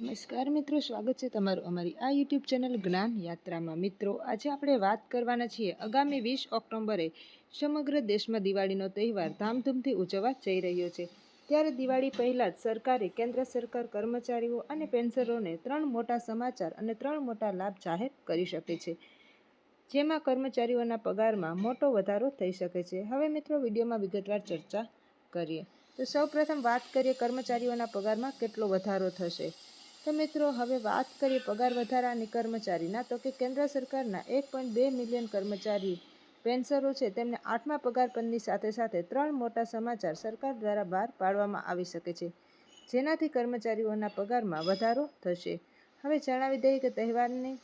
નમસ્કાર મિત્રો, સ્વાગત છે તમારું અમારી આ યુટ્યુબ ચેનલ જ્ઞાન યાત્રામાં. મિત્રો, આજે આપણે વાત કરવાના છીએ, આગામી વીસ ઓક્ટોબરે સમગ્ર દેશમાં દિવાળીનો તહેવાર ધામધૂમથી ઉજવવા જઈ રહ્યો છે. ત્યારે દિવાળી પહેલાં જ સરકારે કેન્દ્ર સરકાર કર્મચારીઓ અને પેન્શનરોને ત્રણ મોટા સમાચાર અને ત્રણ મોટા લાભ જાહેર કરી શકે છે, જેમાં કર્મચારીઓના પગારમાં મોટો વધારો થઈ શકે છે. હવે મિત્રો, વિડીયોમાં વિગતવાર ચર્ચા કરીએ. તો સૌપ્રથમ વાત કરીએ, કર્મચારીઓના પગારમાં કેટલો વધારો થશે? તો મિત્રો, હવે વાત કરીએ પગાર વધારાની કર્મચારીના. તો કે કેન્દ્ર સરકારના એક પોઈન્ટ બે મિલિયન કર્મચારી પેન્સરો છે. તેમને આઠમા પગાર સાથે સાથે ત્રણ મોટા સમાચાર સરકાર દ્વારા બહાર પાડવામાં આવી શકે છે. જેનાથી કર્મચારીઓના પગારમાં વધારો થશે. હવે જણાવી દઈએ કે તહેવારની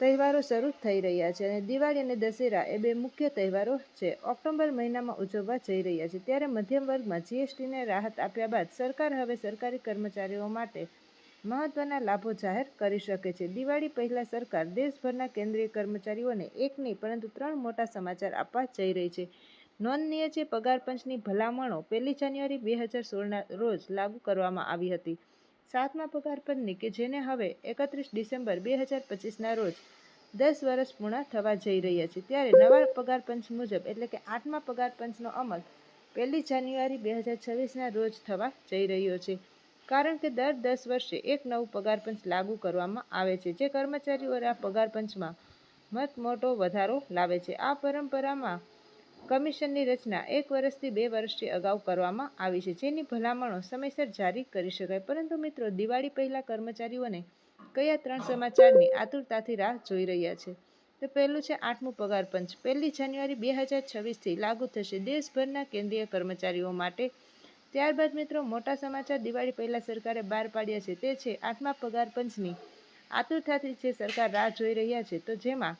તહેવારો શરૂ થઈ રહ્યા છે અને દિવાળી અને દશેરા એ બે મુખ્ય તહેવારો છે. ઓક્ટોબર મહિનામાં ઉજવવા જઈ રહ્યા છે. ત્યારે મધ્યમ વર્ગમાં જીએસટીને રાહત આપ્યા બાદ સરકાર હવે સરકારી કર્મચારીઓ માટે મહત્વના લાભો જાહેર કરી શકે છે. દિવાળી પહેલાં સરકાર દેશભરના કેન્દ્રીય કર્મચારીઓને એક નહીં, પરંતુ ત્રણ મોટા સમાચાર આપવા જઈ રહી છે. નોંધનીય છે, પગાર પંચની ભલામણો પહેલી જાન્યુઆરી બે હજાર સોળના રોજ લાગુ કરવામાં આવી હતી. સાતમા પગાર પંચની કે જેને હવે એકત્રીસ ડિસેમ્બર બે હજાર પચીસના રોજ દસ વર્ષ પૂર્ણ થવા જઈ રહ્યા છે. ત્યારે નવા પગાર પંચ મુજબ એટલે કે આઠમા પગાર પંચનો અમલ પહેલી જાન્યુઆરી બે હજાર છવ્વીસના રોજ થવા જઈ રહ્યો છે. કારણ કે દર દસ વર્ષે એક નવું પગાર પંચ લાગુ કરવામાં આવે છે. જે કર્મચારીઓના પગાર પંચમાં મત મોટો વધારો લાવે છે. આ પરંપરામાં કમિશનની રચના એક વર્ષથી બે વર્ષથી અગાઉ કરવામાં આવી છે. જેની ભલામણો સમયસર જારી કરી શકાય. પરંતુ મિત્રો, દિવાળી પહેલાં કર્મચારીઓને કયા ત્રણ સમાચારની આતુરતાથી રાહ જોઈ રહ્યા છે? તો પહેલું છે આઠમું પગાર પંચ. પહેલી જાન્યુઆરી બે હજાર છવ્વીસથી લાગુ થશે. દેશભરના કેન્દ્રીય કર્મચારીઓ માટે ત્યારબાદ મિત્રો, મોટા સમાચાર દિવાળી પહેલાં સરકારે બહાર પાડ્યા છે. તે છે આઠમા પગાર પંચની આતુરતાથી જે સરકાર રાહ જોઈ રહ્યા છે, તો જેમાં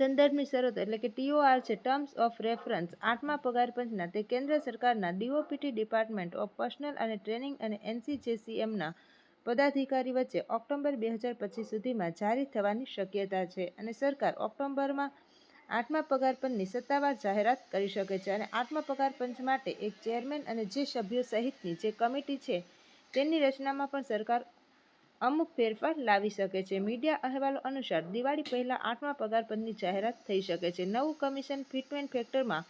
સંદર્ભની શરતો એટલે કે ટીઓઆર છે, ટર્મ્સ ઓફ રેફરન્સ. આઠમા પગાર પંચના તે કેન્દ્ર સરકારના D O P T department of personnel અને ટ્રેનિંગ અને એનસીજેસીએમના પદાધિકારી વચ્ચે ઓક્ટોબર બે હજાર પચીસ સુધીમાં જારી થવાની શક્યતા છે અને સરકાર ઓક્ટોબરમાં આઠમા પગાર પંચની સત્તાવાર જાહેરાત કરી શકે છે અને આઠમા પગાર પંચ માટે એક ચેરમેન અને જે સભ્યો સહિતની જે કમિટી છે તેની રચનામાં પણ સરકાર અમુક ફેરફાર લાવી શકે છે. મીડિયા અહેવાલો અનુસાર, દિવાળી પહેલાં આઠમા પગાર પંચની જાહેરાત થઈ શકે છે. નવું કમિશન ફિટમેન્ટ ફેક્ટરમાં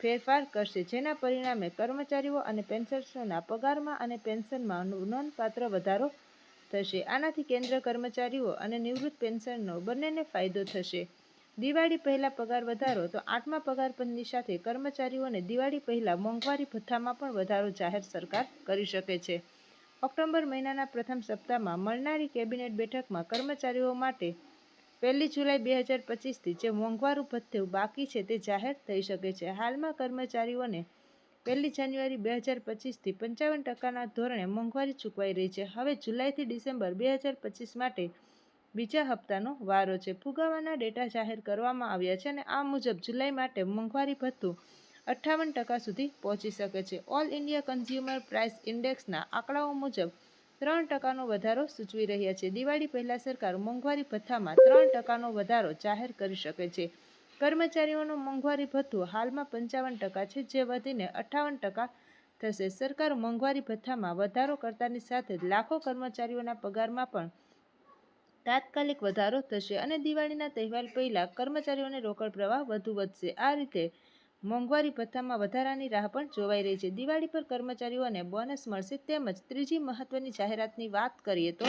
ફેરફાર કરશે, જેના પરિણામે કર્મચારીઓ અને પેન્શનર્સના પગારમાં અને પેન્શનમાં નોંધપાત્ર વધારો થશે. આનાથી કેન્દ્ર કર્મચારીઓ અને નિવૃત્ત પેન્શનનો બંનેને ફાયદો થશે. દિવાળી પહેલાં પગાર વધારો તો આઠમા પગાર પંચની સાથે કર્મચારીઓને દિવાળી પહેલાં મોંઘવારી ભથ્થામાં પણ વધારો જાહેર સરકાર કરી શકે છે. ઓક્ટોબર મહિનાના પ્રથમ સપ્તાહમાં મળનારી કેબિનેટ બેઠકમાં કર્મચારીઓ માટે પહેલી જુલાઈ બે હજાર પચીસથી જે મોંઘવારું ભથ્થું બાકી છે તે જાહેર થઈ શકે છે. હાલમાં કર્મચારીઓને પહેલી જાન્યુઆરી બે હજાર પચીસથી પંચાવન ટકાના ધોરણે મોંઘવારી ચૂકવાઈ રહી છે. હવે જુલાઈથી ડિસેમ્બર બે હજાર પચીસ માટે બીજા હપ્તાનો વારો છે. ફુગાવાના ડેટા જાહેર કરવામાં આવ્યા છે અને આ મુજબ જુલાઈ માટે મોંઘવારી ભથ્થું અઠ્ઠાવન ટકા સુધી પહોંચી શકે છે. ઓલ ઇન્ડિયા કન્ઝ્યુમર પ્રાઇસ ઇન્ડેક્સના આંકડાઓ મુજબ ત્રણ ટકાનો વધારો સૂચવી રહ્યા છે. દિવાળી પહેલાં સરકાર મોંઘવારી ભથ્થામાં ત્રણ ટકાનો વધારો જાહેર કરી શકે છે. કર્મચારીઓનું મોંઘવારી ભથ્થું હાલમાં પંચાવન ટકા છે, જે વધીને અઠ્ઠાવન ટકા થશે. સરકાર મોંઘવારી ભથ્થામાં વધારો કરતાની સાથે લાખો કર્મચારીઓના પગારમાં પણ તાત્કાલિક વધારો થશે અને દિવાળીના તહેવાર પહેલાં કર્મચારીઓને રોકડ પ્રવાહ વધુ વધશે. આ રીતે મોંઘવારી ભથ્થામાં વધારાની રાહ પણ જોવાઈ રહી છે. દિવાળી પર કર્મચારીઓને બોનસ મળશે. તેમજ ત્રીજી મહત્વની જાહેરાતની વાત કરીએ તો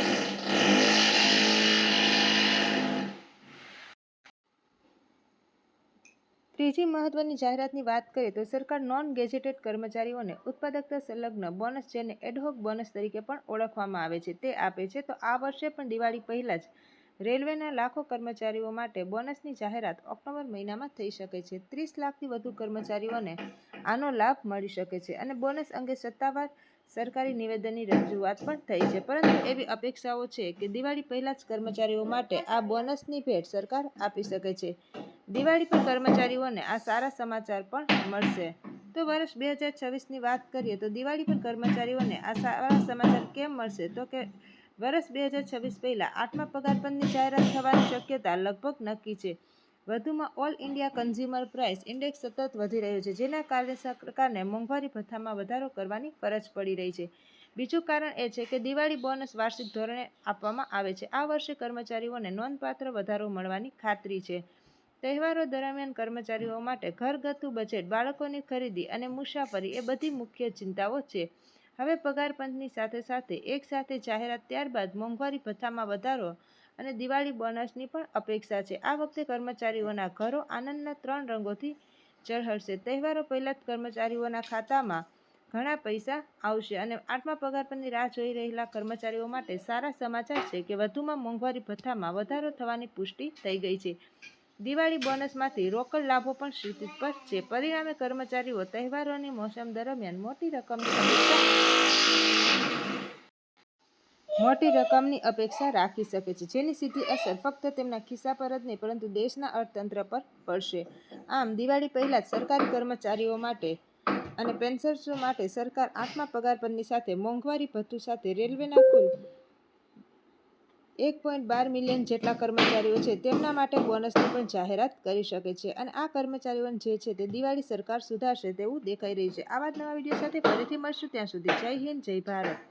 ત્રીજી મહત્વની જાહેરાતની વાત કરીએ તો સરકાર નોન ગેજેટેડ કર્મચારીઓને ઉત્પાદકતા સંલગ્ન બોનસ જેને એડહોક બોનસ તરીકે પણ ઓળખવામાં આવે છે તે આપે છે. તો આ વર્ષે પણ દિવાળી પહેલાં જ રેલવેના લાખો કર્મચારીઓ માટે બોનસની જાહેરાત ઓક્ટોબર મહિનામાં થઈ શકે છે. ત્રીસ લાખથી વધુ કર્મચારીઓને આનો લાભ મળી શકે છે અને બોનસ અંગે સત્તાવાર સરકારી નિવેદનની રજૂઆત પણ થઈ છે. પરંતુ એવી અપેક્ષાઓ છે કે દિવાળી પહેલાં જ કર્મચારીઓ માટે આ બોનસની ભેટ સરકાર આપી શકે છે. દિવાળી પર કર્મચારીઓને આ સારા સમાચાર પણ મળશે. તો વર્ષ બે હજાર છવ્વીસની વાત કરીએ તો દિવાળી પર કર્મચારીઓને આ સારા સમાચાર કેમ મળશે? તો કે વર્ષ બે હજાર છવ્વીસ પહેલાં આઠમા પગારપંચની જાહેરાત થવાની શક્યતા લગભગ નક્કી છે. વધુમાં all India consumer price index સતત વધી રહ્યો છે, જેના કારણે સરકારને મોંઘવારી ભથ્થામાં વધારો કરવાની ફરજ પડી રહી છે. બીજું કારણ એ છે કે દિવાળી બોનસ વાર્ષિક ધોરણે આપવામાં આવે છે. આ વર્ષે કર્મચારીઓને નોંધપાત્ર વધારો મળવાની ખાતરી છે. તહેવારો દરમિયાન કર્મચારીઓ માટે ઘરગથ્થુ બજેટ, બાળકોની ખરીદી અને મુસાફરી એ બધી મુખ્ય ચિંતાઓ છે. હવે પગાર પંચની સાથે સાથે એક સાથે જાહેરાત ત્યારબાદ મોંઘવારી ભથ્થામાં વધારો અને દિવાળી બોનસની પણ અપેક્ષા છે. આ વખતે કર્મચારીઓના ઘરો આનંદના ત્રણ રંગોથી ચળહળશે તહેવારો પહેલાં જ કર્મચારીઓના ખાતામાં ઘણા પૈસા આવશે અને આઠમા પગાર પરની રાહ જોઈ રહેલા કર્મચારીઓ માટે સારા સમાચાર છે કે વધુમાં મોંઘવારી ભથ્થામાં વધારો થવાની પુષ્ટિ થઈ ગઈ છે. દિવાળી બોનસમાંથી રોકડ લાભો પણ સ્થિતિ પર છે. પરિણામે કર્મચારીઓ તહેવારોની મોસમ દરમિયાન મોટી રકમની મોટી રકમની અપેક્ષા રાખી શકે છે. જેની સીધી અસર ફક્ત તેમના ખિસ્સા પર જ નહીં, પરંતુ દેશના અર્થતંત્ર પર પડશે. આમ, દિવાળી પહેલાં જ સરકારી કર્મચારીઓ માટે અને પેન્શનર્સો માટે સરકાર આઠમા પગાર પરની સાથે મોંઘવારી ભથ્થું સાથે રેલવેના કુલ એક પોઈન્ટ બાર મિલિયન જેટલા કર્મચારીઓ છે, તેમના માટે બોનસની પણ જાહેરાત કરી શકે છે. અને આ કર્મચારીઓને જે છે તે દિવાળી સરકાર સુધારશે તેવું દેખાઈ રહ્યું છે. આવા જ નવા વીડિયો સાથે ફરીથી મળશું. ત્યાં સુધી જય હિન્દ, જય ભારત.